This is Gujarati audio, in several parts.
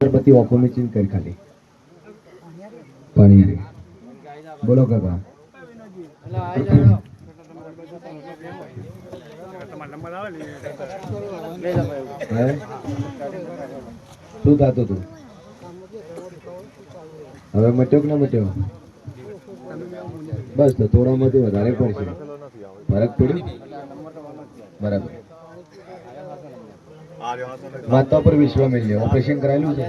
અગરબત્તી ઓખો ચીન કરી ખાલી પાણી બોલો કાકા. શું થતું તું? હવે મટ્યો કે ના મટ્યો? બસ તો થોડામાંથી વધારે પડશે. ફરક પડ્યો? બરાબર. માતા પર વિશ્વ મેલ્ય. ઓપરેશન કરાયેલું છે?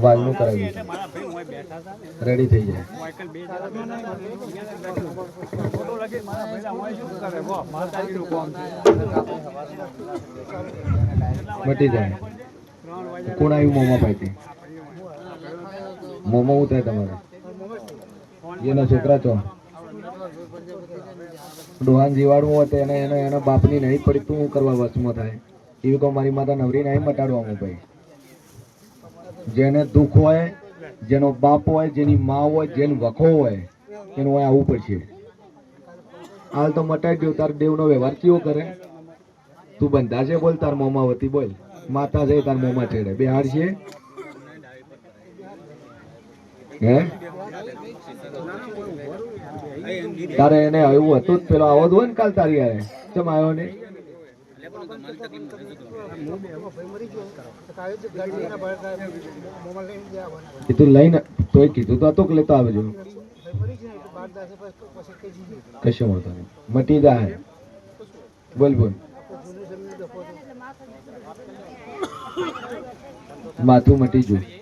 વાલનું કરાવ્યું છે. રેડી થઈ જાય. મટી જાય. કોણ આવ્યું મોમાં પાઈથી મોમાં ઉતરે તમારે. એના છોકરા છો? ડોહાન જીવાડવું હોય તો એને એને એના બાપની નહીં પડી તું કરવા વસમાં થાય? એવી કહું મારી માતા નવરી નહીં મટાડવા ભાઈ. જેને દુઃખ હોય, જેનો બાપ હોય, જેની મા હોય, જેનો વખો હોય, એનું હોય આવવું પડશે. હાલ તો મટાઈ ગયો, તાર દેવનો વ્યવહાર કેવો કરે? તું બંધા છે બોલ, તાર મોમાં વતી બોલ. માતા છે, તાર મોમાં ચડે બે હાર છે? હે? તારે એને આવ્યું હતું જ. પેલો આવો જ ને કાલ તારી યારે ચમ આવ્યો ને તું લઈને, તોય કીધું તો હતું કે લેતો આવજો કશું વાંધો નહીં. મટી જાય. બોલ બોલ. માથું મટી ગયું.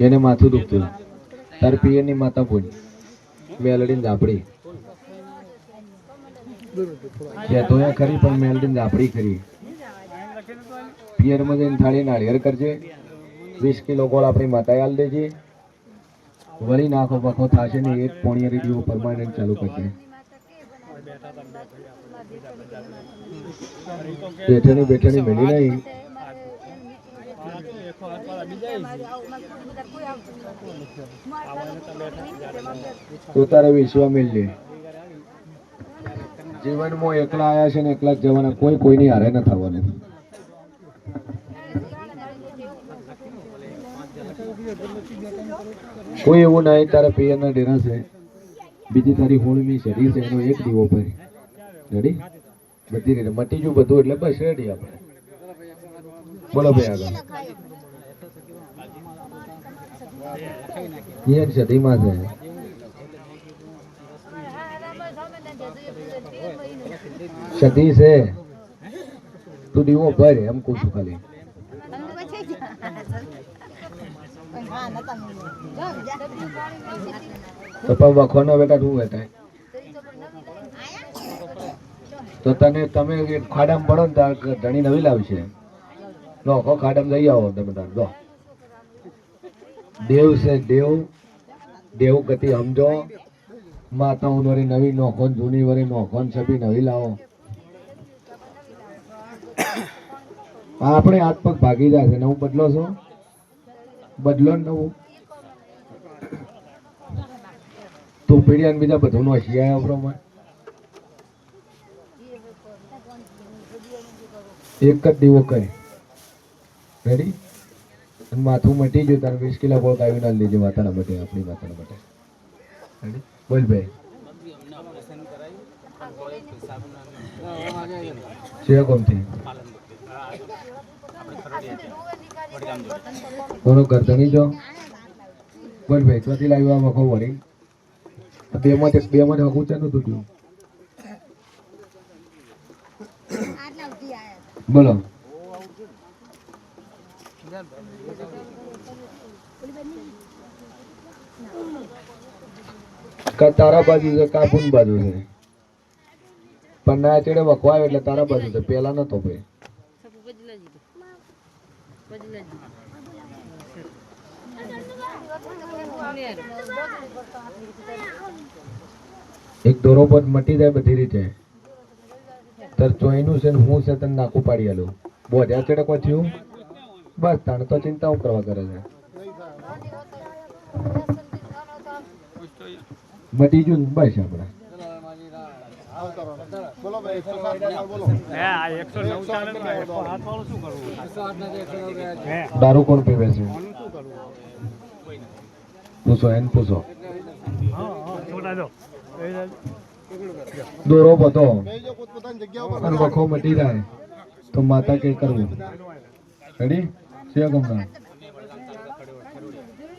એને માથું દુખતું. તાર પિયરની માતા બોલ. વેલડી ઝાપડી. કહેતો એ ખરી, પણ મેલડી ઝાપડી ખરી પિયરમાં જઈને થાળી નાળિયેર કરજે. વીસ કિલો ગોળ આપણી માતાએ હાલ દેજે. વળી નાખો બખો થશે ને એક પોણિયારી રેડિયો પરમાનન્ટ ચાલુ કરજે. બેઠેની બેઠેની મેલી નહીં. તું તારે વિશ્વા મેળજે જીવનમાં એકલા આવ્યા છે ને એકલા જ જવાના, કોઈ કોઈની હારે ન થવાની. કોઈ એવું નહીં તારા પિયરના ડેરા છે, બીજી તારી હોળમી શરીર છે, એનો એક દીવો પર રેડી બધી રીતે. મટી ગયું બધું એટલે બસ રેડી આપણે. બોલો ભાઈ આગળ. એ છે, ધીમા છે. સદી છે તું દીવો ભર, એમ કહું છું ખાલી. તો પણ વખોનો બેટા શું બેટા. તો તને, તમે એક ખાડામાં પડો ને તાર ધણી નવી લાવશે. લો ખાડામાં જઈ આવો તમે તાર, લો. દેવ છે દેવ દેવ ગતિ સમજો. માતાઓ વરી નવી નોખોન, જૂની વરી નોખોન ને છબી નવી લાવો. આપણે હાથ પગ ભાગી જાય છે. નવું બદલો છો? બદલો ને નવું. તું પીડિયા ને બીજા બધું નો શિયા પ્રમાણે એક જ દીવો કરે. રેડી અને માથું મટી ગયું તારે વીસ કિલો ગોળ આવી ના લેજે માતાના માટે આપણી માતાના માટે. બોલ ભાઈ. છે કોમથી? કોનો ગરદણી જો. બોલ ભાઈ ક્યાંથી લાવ્યો આ મખો વળી? બે માં બે માં હકું છે નતું થયું બોલો. કા તારા બાજુ છે, કા પુન બાજુ છે? પણ ના ચડે વખવાયો એટલે તારા બાજુ છે. પેલા નતો ભાઈ. એક દોરો પર મટી જાય બધી રીતે. તર ચોઈનું છે ને હું છે તને નાખું પાડી આલું. બોધ્યા ચડે કોઈ થયું? બસ તાણ તો ચિંતા હું કરવા કરે છે. મટી જુ ને બસ આપણે દારૂ કોણ પીવે છે? પૂછો એન પૂછો. દોરો બધો અને વખો મટી જાય. તો માતા કે કરવું? રેડી છે ગમના?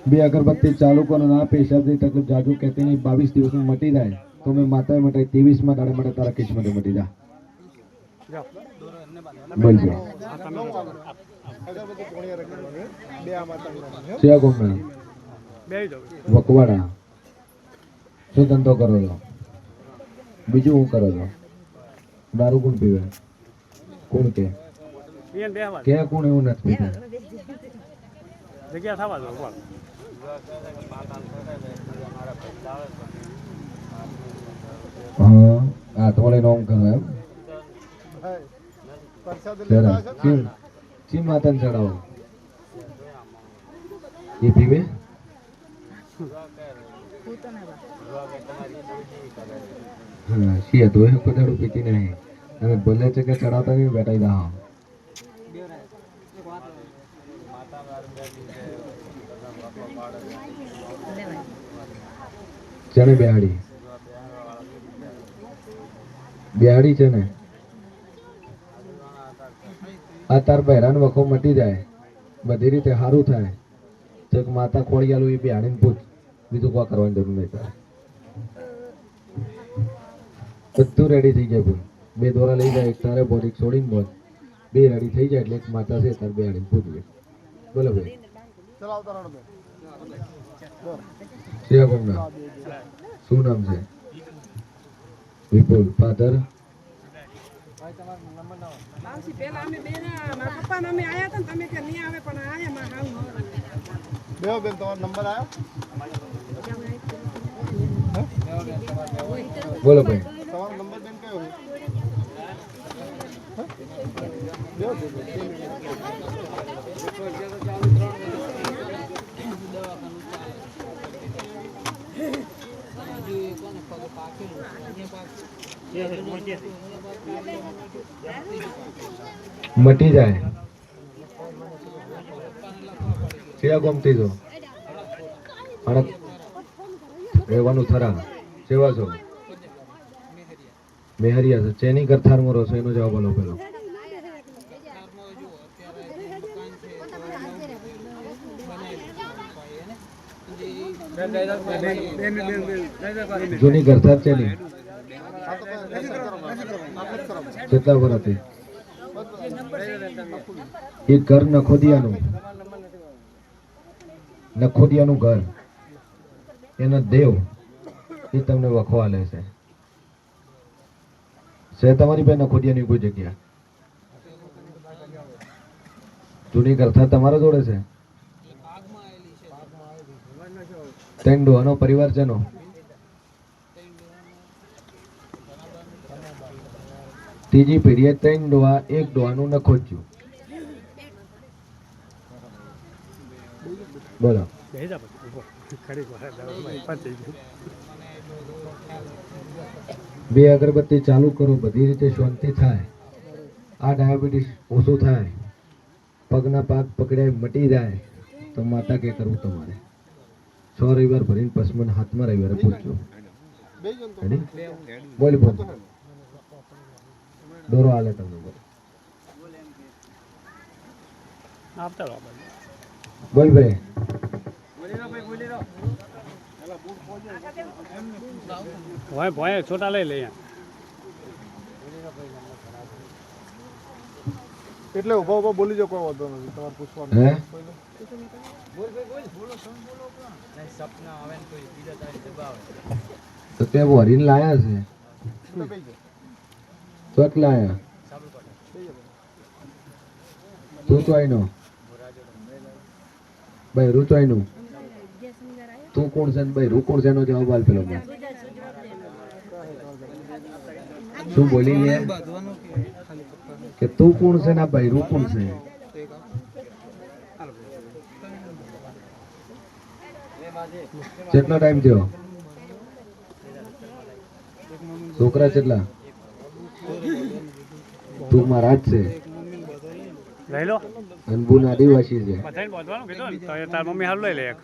બે અગરબત્તી ચાલુ કરો ના પેશાબની તકલીફ જાજુ કહેતી નહીં બાવીસ દિવસમાં મટી જાય. તો મેં માતાએ માટે ત્રેવીસમાં દાડે માટે તારા કિસ્મતે મટી જા. જાઓ. બોલજો વકવાડા. શું ધંધો કરો છો? બીજું હું કરો છો? દારૂ કોણ પીવે? કોણ કે? કોણ એવું નથી પીતા? જગ્યા થવા દો હાથ વડે નોમ કરો એમ. ચીમ ચીમ માતાને ચડાવો એ પીવે? હા, શી હતું એ? પીતી નહીં. અને બોલે છે કે ચડાવતા નહીં બેટાઈ દા ચણે બેહાડી. બેહાડી છે ને? આ તાર બહેરાન વખો મટી જાય. બધી રીતે સારું થાય. તો માતા ખોડિયાલું એ બિહાડીને પૂછ. બીજું કોઈ કરવાની જરૂર નહીં તારે. બધું રેડી થઈ જાય બોલ બે દોરા લઈ જાય, એક તારે બોલ એક છોડીને બોલ બે રેડી થઈ જાય એટલે એક માતા છે તાર બિહાડીને પૂછ બોલો ભાઈ. શિયા કોમના શું નામ છે? વિપુલ. અમે બેન તમારો નંબર આવ્યો બોલો ભાઈ. તમારો નંબર બેન કયો છે બેહો બેન, બેન. મટી જાય. સેવા ગમતી અને રહેવાનું થરા સેવા છો. મેહરિયા છે. ચેની ગરથારમાં રહો છો? એનો જવાબ આપેલો પેલો. જૂની કેટલા વર્ષથી એ ઘર નખોદિયાનું. નખોદિયાનું ઘર. એના દેવ એ તમને વખવા લે છે. છે તમારી પાસે નખોદિયાની કોઈ જગ્યા? જૂની ગરથા તમારા જોડે છે? ત્રણ ડોહાનો પરિવારજનો. ત્રીજી પેઢીએ ત્રણ ડોહા, એક ડોહાનું નખોચ્યું બોલો. બે અગરબત્તી ચાલુ કરો, બધી રીતે શાંતિ થાય. આ ડાયાબિટીસ ઓછું થાય. પગના પાક પકડાય, મટી જાય. તો માતા કે કરવું તમારે? છ રવિવાર ભરીને પસમન હાથમાં રવિવારે પૂછજો. બોલ બોલ. દોરો હાલે તમને બોલ. બોલ ભાઈ. ભાઈ ભાઈ, છોટા લઈ લઈએ. એટલે ઊભા ઊભા બોલી જો કોઈ વાંધો નથી તમારે પૂછવાનું. હે? તો તે વરીને લાયા છે? ચોક લાયા? તું ભાઈ રૂ તું કોણ છે ને? ભાઈ રૂ કોણ છે? એનો જવાબ આલ પેલો શું બોલી લે કે તું કોણ છે ને ભાઈ રૂ કોણ છે? કેટલો ટાઈમ થયો? છોકરા કેટલા? તું મારા જ છે. લઈ લો. અનબુન આદિવાસી છે. બધાને બોધવાનું કીધું તો તાર મમ્મી હાલ લઈ લે એક.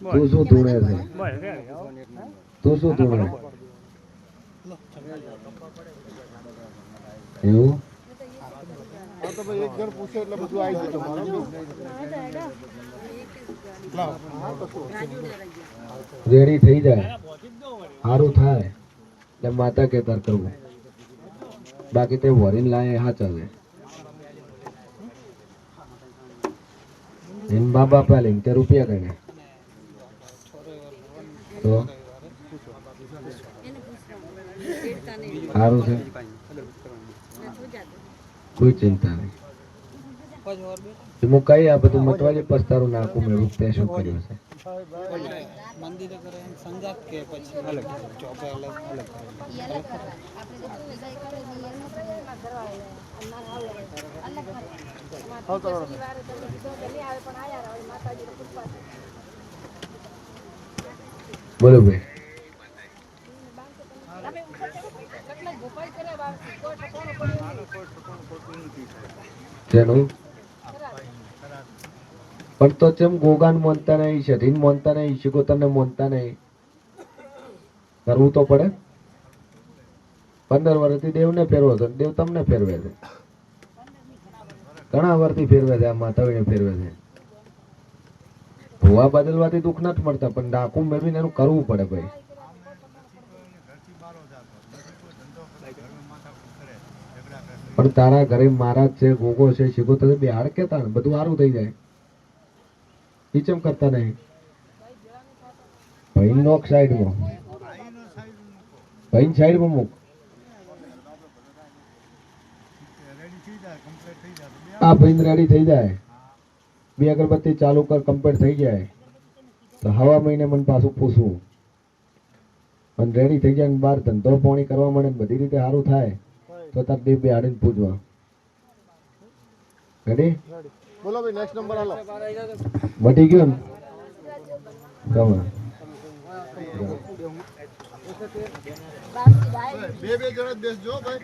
તું શું ધૂણે છે. તું શું ધૂણે? એવું? હા તો ભાઈ એક જણ પૂછે એટલે બધું આવી જશે. મારો રેડી થઈ જાય. સારું થાય. એટલે માતા કેતર કરવું બાકી તે વરીને લાય હા ચાલે એન બા બાપા લઈને તે રૂપિયા તો? સારું છે. કોઈ ચિંતા નહીં. હું કઈ આ બધું મટવાજે પસ્તારું નાખું મેં તે શું કર્યું છે બોલો ભાઈ. એમ સંજાત કે પછી અલગ ચોપે અલગ અલગ હા તો બોલો ભાઈ જેનું પણ તો ચેમ ગોગાન મોનતા નહીં શરીર મોનતા નહીં શિકોતરને મોનતા નહીં. કરવું તો પડે. પંદર વર્ષથી દેવને ફેરવો છે, દેવ તમને ફેરવે છે. ઘણા વર્ષથી ફેરવે છે, આ માતાઓને ફેરવે છે. ભૂવા બદલવાથી દુઃખ નથી મળતા, પણ ડાકુ મેળવીને એનું કરવું પડે ભાઈ. પણ તારા ઘરે મહારાજ છે, ગોગો છે બે હાડ કેતા ને, બધું સારું થઈ જાય. ચમ કરતા નહીં? ભાઈ નોક સાઈડમાં. ભાઈ સાઈડમાં મૂક. આ ભાઈ રેડી થઈ જાય. બે અગરબત્તી ચાલુ કર કમ્પ્લીટ થઈ જાય. તો હવા મહિને મને પાછું પૂછવું અને રેડી થઈ જાય ને બહાર ધંધો પાણી કરવા મળે બધી રીતે સારું થાય. તો તાર બે આડીને પૂછવા રેડી બોલો ભાઈ નેક્સ્ટ નંબર હાલો. મટી ગયો ને? બે બે જણા બેસજો ભાઈ.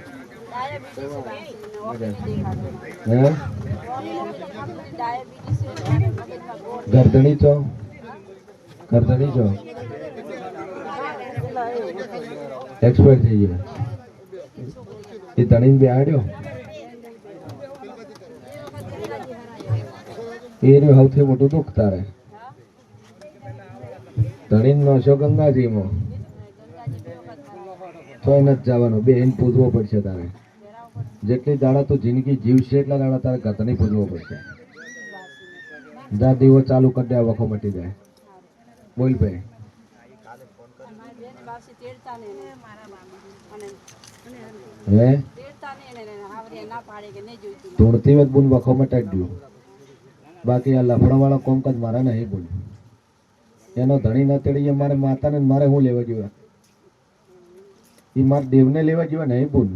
ગરદણી છો? ગરદણી છો? એક્સપર્ટ થઈ ગયો. એ ધણીને બેહાડ્યો. એ રહ્યું સૌથી મોટું દુઃખ તારે. ધણીને નશો ગંગાજીમાં? તોય નથી જવાનું. બે એને પૂજવો પડશે તારે. જેટલી દાડા તું જિંદગી જીવશે એટલા દાડા તારે ગતની પૂજવો પડશે. જા દીવો ચાલુ કરી દે વખો મટી જાય. બોલ ભાઈ. હે? ધૂણથી જ બોલ વખો મટાડી દઉં બાકી આ લફડા વાળા કોમકાજ મારા નહીં બોલ એનો ધણી ના તેડીએ મારે માતાને મારે શું લેવા જોઈએ એ મારે દેવને લેવા જેવા નહીં બોલ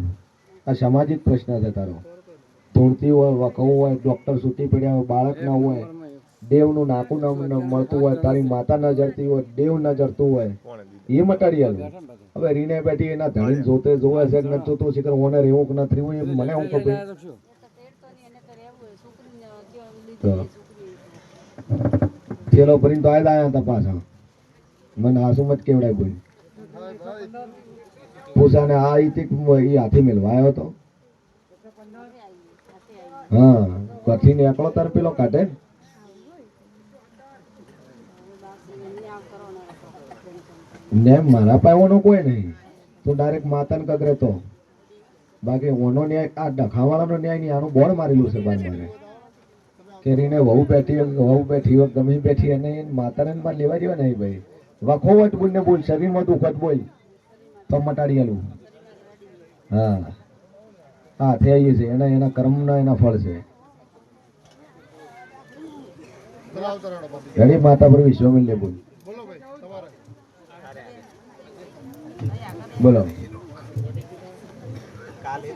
આ સામાજિક પ્રશ્ન છે તારો. ધૂણથી હોય વખવું હોય ડોક્ટર છૂટી પડ્યા હોય બાળક ના હોય દેવનું નાકું ન મળતું હોય, તારી માતા ન જરતી હોય, દેવ ન જરતું હોય, એ મટાડી આલું હવે રીને બેઠી એના ધણી જોતે જોવે છે ન જોતું છે કે ઓને રહેવું કે નથી રહેવું એ મને હું ખબર? થેલો ભરીને તો આવ્યા આવ્યા હતા પાછા. મને આસુ મત કેવડાય બોલ પૂછાને આ ઈથી એ હાથી મેળવાયો હતો. હા કથી ને એકલો તાર પેલો કાઢે. ને. મારા પાસે ઓનો કોઈ નહીં. તું ડાયરેક્ટ માતાને કગરે તો બાકી ઓનો ન્યાય આ ડખાવાળાનો ન્યાય નહીં આનું બોર્ડ મારેલું છે બાર મારે. કેરીને વહુ બેઠી વહુ બેઠી હોય ગમે બેઠી અને એને માતાને પણ લેવા જેવા નહીં ભાઈ. વખોવટ બોલ ને બોલ શરીરમાં દુખત બોલ. તો મટાડી આલું. હા. હા થઈ છે એના એના કર્મના એના ફળ છે. ઘણી માતા પર વિશ્વમિલ બોલ ભાઈ તમારે. બોલો. કાલે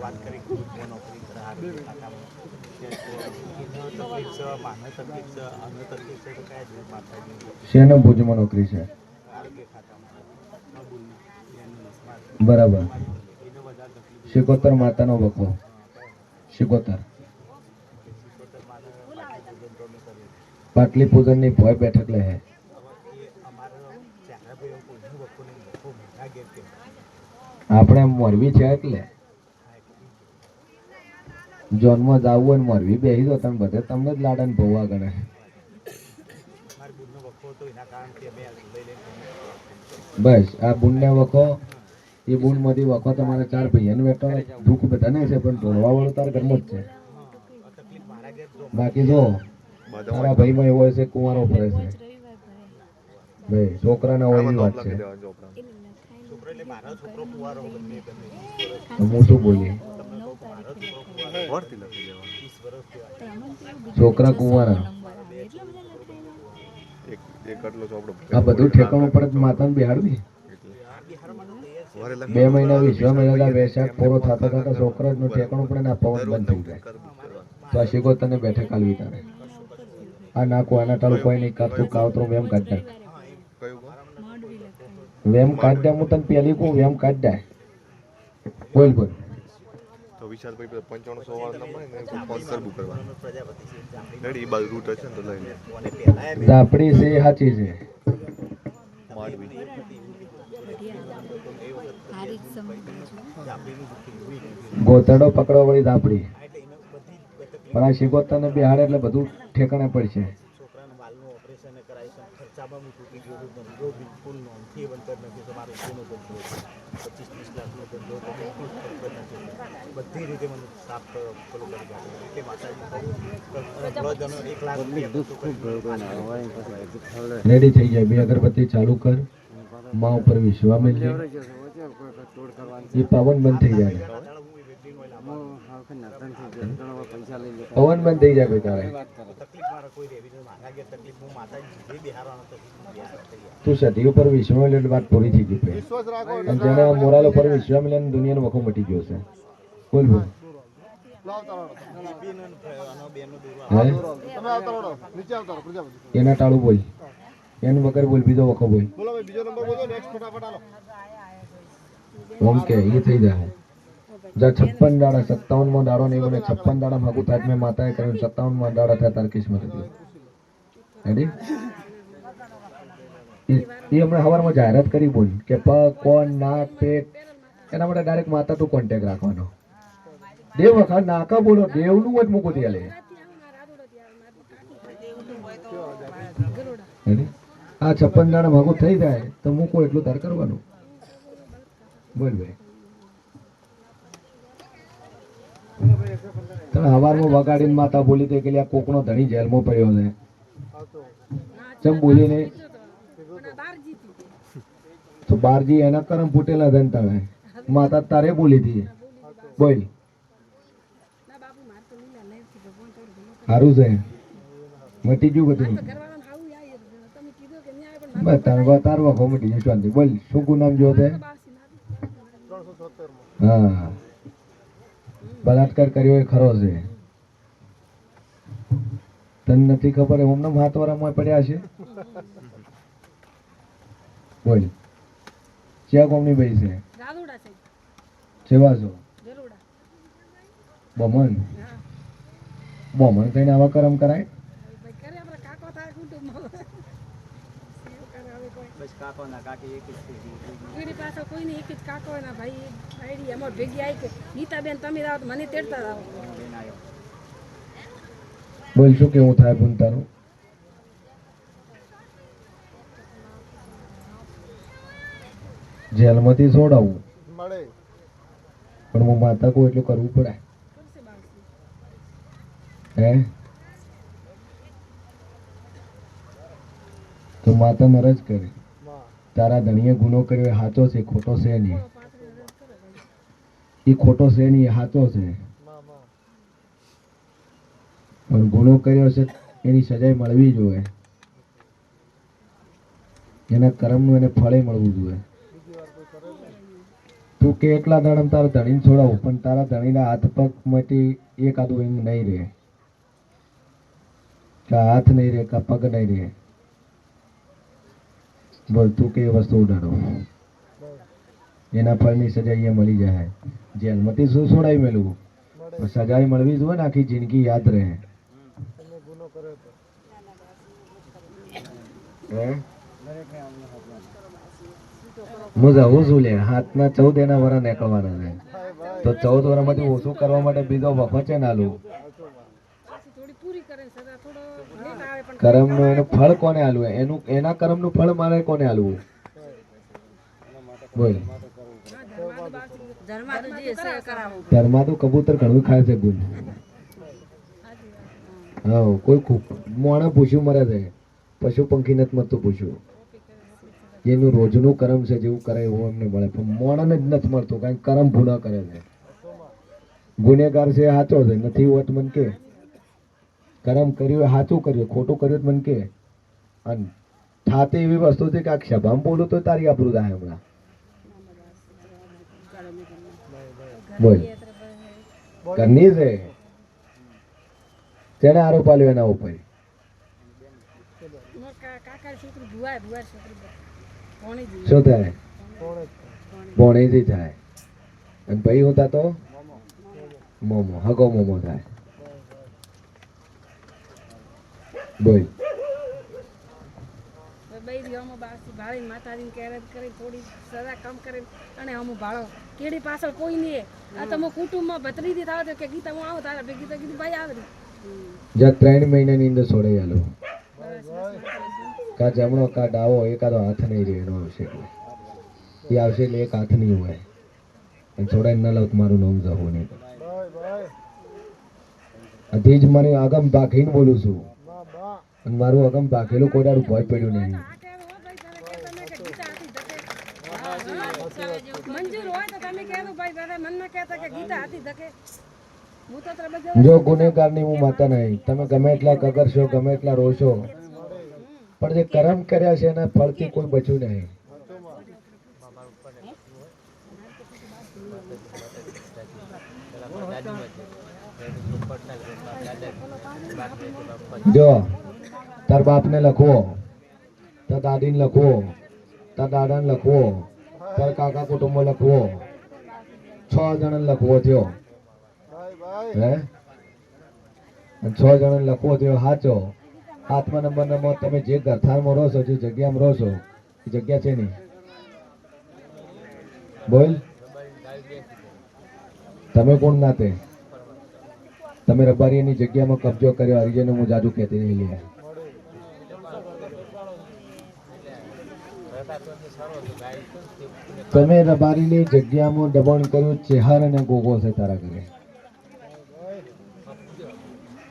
વાત કરી નોકરી શેનો ભુજમાં નોકરી છે? બરાબર. શિકોતર માતાનો વખો શિકોતર સિકોતર માને પાટલી પૂજન તો અમે કરીએ પાટલી પૂજનની ભોય બેઠક લે હે. આપણે મોરબી છે એટલે. જોનમાં જાવું હોય ને મોરબી બેસી દો તમે બધે તમને જ લાડન ભોવા ગણે. બસ, આ બુનને વખો, એ બુનમાંથી વખો તમારે ચાર ભાઈઓને બેઠો દુઃખ બધાને છે, પણ ઢોળવા વાળો તાર ઘરમાં જ છે. બાકી જો તારા ભાઈમાં એવો હશે કુંવારો ફરે છે. ભાઈ છોકરાના હોય વાત છે. છોકરો એટલે મારો છોકરો કુંવારો બંને બંને. તો હું શું બોલીએ મારો છોકરો કુંવારો વીસ છોકરા આ બધું ઠેકાણું પડે માતાને બેહાડવી? બે મહિના વિશ્વ મહિના વૈશાખ પૂરો થતા થતા છોકરાનું ઠેકાણું પડે ને આ પવન બંધ થઈ જાય. તો આ શીખો તને બેઠક આલવી તારે. આ નાખો આના તારું કોઈ નહીં કાઢતું કાવતરું વેમ કાઢ દે વેમ કાઢ દે હું તને પેલી કહું વેમ કાઢ દે બોલ બોલ. તો વિશાલભાઈ પંચાણું સો વાળા નંબર ને સ્પોન્સર બુક છે રેડી એ બાજુ રૂટ હશે ને તો લઈ લે. કોને પહેલા એમ ઝાપડી છે. સાચી છે. ગોતડો પકડવા વળી ઝાપડી એટલે એને બધી તકલીફ પણ આ તને બેહાડે એટલે બધું ઠેકાણે પડશે. રેડી થઈ જાય. બે અગરબત્તી ચાલુ કર. માં ઉપર વિશ્વા મેળજે એ પાવન બંધ થઈ જાય. પવન બંધ થઈ જાય ભાઈ તારે. તકલીફ મારે કોઈ રહેવી નથી મારા ઘેર તકલીફ હું માતાજી જે બિહારવાનો તો સદી ઉપર વિશ્વ મિલન વાત પૂરી થઈ ગઈ ભાઈ. વિશ્વાસ રાખો અને જેને મોરાલ ઉપર વિશ્વા મિલન દુનિયાનો વખો મટી ગયો છે. બોલ બોલ એના ટાળું બોલ. એનું વગર બોલ બીજો વખો બોલ. બોલો બીજો નંબર બોલો નેક્સ્ટ ફટાફટ આલો. ઓમ કે એ થઈ જાય. જા છપ્પન દાડા સત્તાવનમાં દાડો નહીં બને છપ્પન દાડા માગું થાય મેં માતાએ કર્યું સત્તાવનમાં દાડા થાય તાર કિસ્મત હતી. રેડી એ હમણાં સવારમાં જાહેરાત કરી બોલ કે પગ કોણ, નાક, પેટ, એના માટે ડાયરેક્ટ માતા તું કોન્ટેક રાખવાનો. દેવ વખત નાકા બોલો, દેવનું જ મૂકું ત્યાં લે? આ છપ્પન દાડા ભાગું થઈ જાય તો મૂકો, એટલું તાર કરવાનું. બોલ ભાઈ. તમે હવારમાં વગાડીને માતા બોલી દે કે આ કોકનો ધણી જેલમાં પડ્યો છે. ચમ બોલીને. તો બારજી એના કરમ ફૂટેલા ધન તમે માતા તારે બોલી હતી બોલ. તો. સારું છે. મટી ગયું બધું. તો બસ તાર તાર મટી ગયું શાંતિ. બોલ, શું કુ નામ જો તે? હા. બલાત્કાર કર્યો એ ખરો છે. તને નથી ખબર એમના હાથ વાળામાં પડ્યા છે? બોલ. ક્યાં કોમની ભાઈ છે? સેવા છો? બમન બમન કઈને આવા કરમ કરાય ભાઈ કરે આપણે કાકો થાય કુટુંબમાં સેવ કરે હવે કોઈ બસ કાકોના કાકી એક જ કીડી પાછળ કોઈને એક જ કાકો એના ભાઈ આઈડી અમાર ભેગી આવી કે નીતાબેન તમે આવો મને તેડતા આવો બોલ શું કેવું થાય તારું જેલમાંથી છોડાવું મળે. પણ હું માતા કહું એટલું કરવું પડે. હે? તો માતા મરજ કરે. તારા ધણીએ ગુનો કર્યો, એ સાચો છે, ખોટો છે નહીં. એ ખોટો છે નહીં, એ સાચો છે. પણ ગુનો કર્યો છે, એની સજાઈ મળવી જોઈએ. એના કર્મનું એને ફળે મળવું જોઈએ. તું કે એકલા દાડમ તારા ધણીને છોડાવું, પણ તારા ધણીના હાથ પગમાંથી એક એમ નહીં રહે. કે હાથ નહીં રહે, કે પગ નહીં રહે. બોલ, તું કે વસ્તુ ઉડાડો? એના ફળની સજા અહીંયા મળી જાય. જેલમાંથી શું છોડાઈ મેલું સજા મળવી જોઈએ ને આખી જિંદગી યાદ રહે. હું? જવું છું લે, હાથના ચૌદ એના વરા નીકળવાના છે. તો ચૌદ વરામાંથી ઓછું કરવા માટે બીજો વખત છે ના લઉં પાછી થોડી પૂરી કરે ને સદા થોડો લેટ આવે પણ કર્મનું એનું ફળ કોને આલવું? એનું એના કર્મનું ફળ મારે કોને આલવું? બોલ. ધર્મા તો જે છે કરાવું. ઘરમાં તો કબૂતર ઘણું ખાય છે ગુલ હા કોઈ મોણે પૂછ્યું મરે છે. પશુ પંખી નથી મરતું પૂછ્યું. જેનું રોજનું કરમ છે જેવું કરે એવું એમને મળે. પણ મોણને જ નથી મળતું કારણ કરમ ભૂલા કરે છે. ગુનેગાર છે સાચો છે નથી હોત મન કે. કરમ કર્યું સાચું કર્યું ખોટું કર્યું મને કે. અને થાતે એવી વસ્તુ છે કે આ ક્ષભામ બોલું તો તારી આપણું થાય હમણાં. બોલ. ઘરની છે. તેને આરોપ આલ્યો એના ઉપર. શું થાય ભોણેથી થાય. અને ભાઈ હું તો? મોમો. હગો મોમો થાય. બોલ. બઈ દિવસમાં બારથી ભાળી માતાજીની કેરેજ કરી થોડી કમ કરી અને ભાળો. કેડી પાછળ કોઈ નહીં આ તો હું કુટુંબમાં ભત્રીજી થાવ કે ગીતા હું આવું તારા ભેગી તો કીધું ભાઈ આવે જ્યાં ત્રણ મહિનાની અંદર આલો. કા જમણો કા ડાવો એકાદો હાથ નહીં રહે એનો આવશે એટલે. એ આવશે એટલે એક હાથ નહીં હોય. અને છોડાઈ ન લાવ તો મારું નામ જવું નહીં. આથી જ મને આગમ ભાખીને બોલું છું. મારું આગમ ભાખેલું કોઈ દાડું ભય પડ્યું નહીં. જો ગુનેગારની હું માતા નહીં તમે ગમે એટલા કગરશો ગમે એટલા રોશો પણ જે કર્મ કર્યા છે એના ફળથી કોઈ બચ્યું નહીં. જો તાર બાપને લખવો. તાર દાદીને લખવો. તાર દાદાને લખવો. તાર કાકા કુટુંબમાં લખવો. છ જણાને લખવો થયો. હે? છ જણાને લખવો થયો સાચો આત્મા નંબર નંબર તમે જે ગરથારમાં રહો છો, જે જગ્યામાં રહો છો, એ જગ્યા છે નહીં. બોલ. તમે કોણ ના તે તમે રબારીની જગ્યામાં કબજો કર્યો હરિજન હું જાદુ કહેતી નહીં તમે રબારીની જગ્યામાં દબાણ કર્યું, ચેહર અને ગોગો છે તારા ઘરે.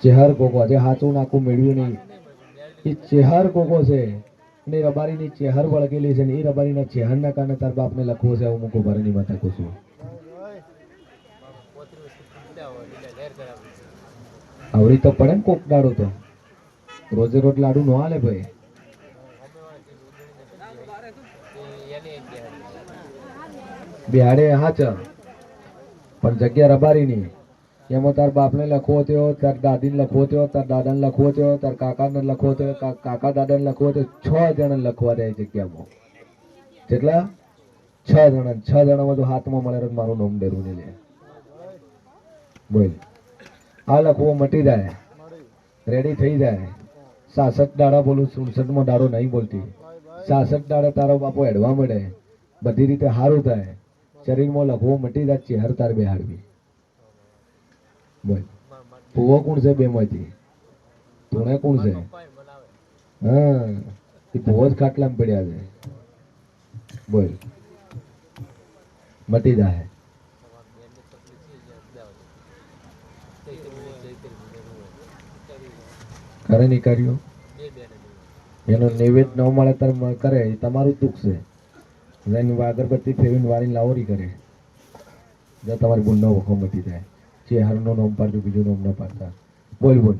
ચેહર, ગોગો જે હાચું નાખું મેળવ્યું નહીં. એ ચેહર, ગોગો છે ને રબારીની ચેહર વળગેલી છે ને એ રબારીના ચેહરના કારણે તાર બાપને લખવો છે હું મૂકો ભરની માતા કહું છું. આવડી તો પડે ને કોક દાડો તો. રોજે રોજ લાડુ નો હાલે ભાઈ. બિહાડે હાચા પણ જગ્યા રબારીની એમાં તાર બાપને લખવો થયો, તાર દાદીને લખવો થયો, તાર દાદાને લખવો થયો, તાર કાકાને લખવો થયો કાકા દાદાને લખવો થયો, છ જણા લખવા દે જગ્યામાં. કેટલા છ જણા, છ જણામાં તો હાથમાં મળે મારું નામ ડેરું લે. બોલ. આ લખવો મટી જાય. રેડી થઈ જાય. સાસઠ દાડા બોલું, સુડસઠમાં દાડો નહીં બોલતી. સાસઠ દાડા તારો બાપો હેડવા મળે. બધી રીતે સારું થાય. શરીરમાં લખવો મટી જાય ચેહર તાર બેહાડવી. બોલ. પૂવો કોણ છે બે માંથી તુણે કોણ છે? હા, એ પૂવો જ ખાટલામાં પડ્યા છે. બોલ. મટી જાય કરે નહીં કર્યું એનો નૈવેદ્ય ન મળે ત્યારે કરે, એ તમારું દુઃખ છે. એની અગરબત્તી ફેરવીને વાળીને લાવરી કરે. જો તમારી બુનનો વખો મટી જાય. જે હરનો નોમ પાડજો બીજું નોમ ન પાડતા. બોલ બોલ.